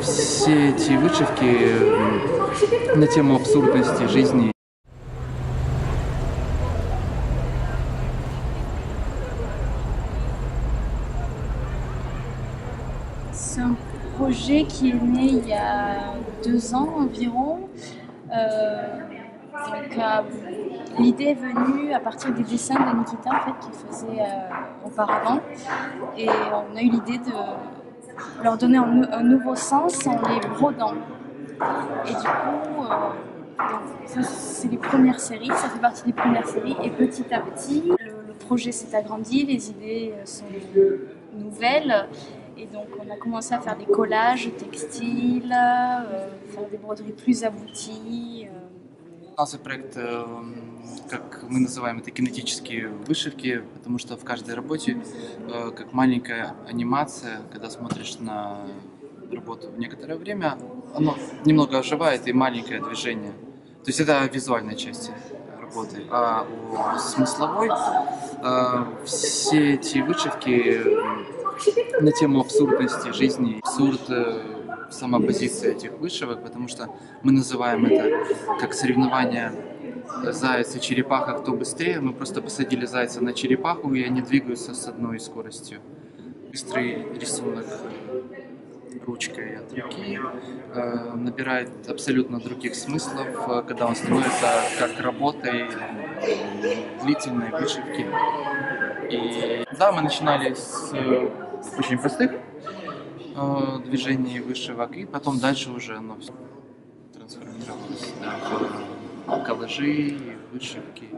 все эти вышивки м, на тему абсурдности жизни C'est un projet qui est né il y a deux ans environ. Euh, donc, euh, l'idée est venue à partir des dessins de Nikita en fait, qu'il faisait euh, auparavant. Et on a eu l'idée de leur donner un, nou- un nouveau sens en les brodant. Et du coup, euh, c'est les premières séries, ça fait partie des premières séries. Et petit à petit, le, projet s'est agrandi, les idées euh, sont nouvelles. Et donc, on a commencé à faire des collages textiles, euh, faire des broderies plus abouties. Нас проект, э, как мы называем это, кинетические вышивки, потому что в каждой работе э, как маленькая анимация, когда смотришь на работу в некоторое время, оно немного оживает и маленькое движение. То есть это визуальная часть работы. А у смысловой э, все эти вышивки на тему абсурдности жизни, абсурд сама позиция этих вышивок, потому что мы называем это как соревнование заяц и черепаха, кто быстрее. Мы просто посадили зайца на черепаху, и они двигаются с одной скоростью. Быстрый рисунок ручкой от руки э, набирает абсолютно других смыслов, э, когда он становится как работой длительной вышивки. И да, мы начинали с э, очень простых э, движений и вышивок, и потом дальше уже оно все трансформировалось да, в коллажи, вышивки.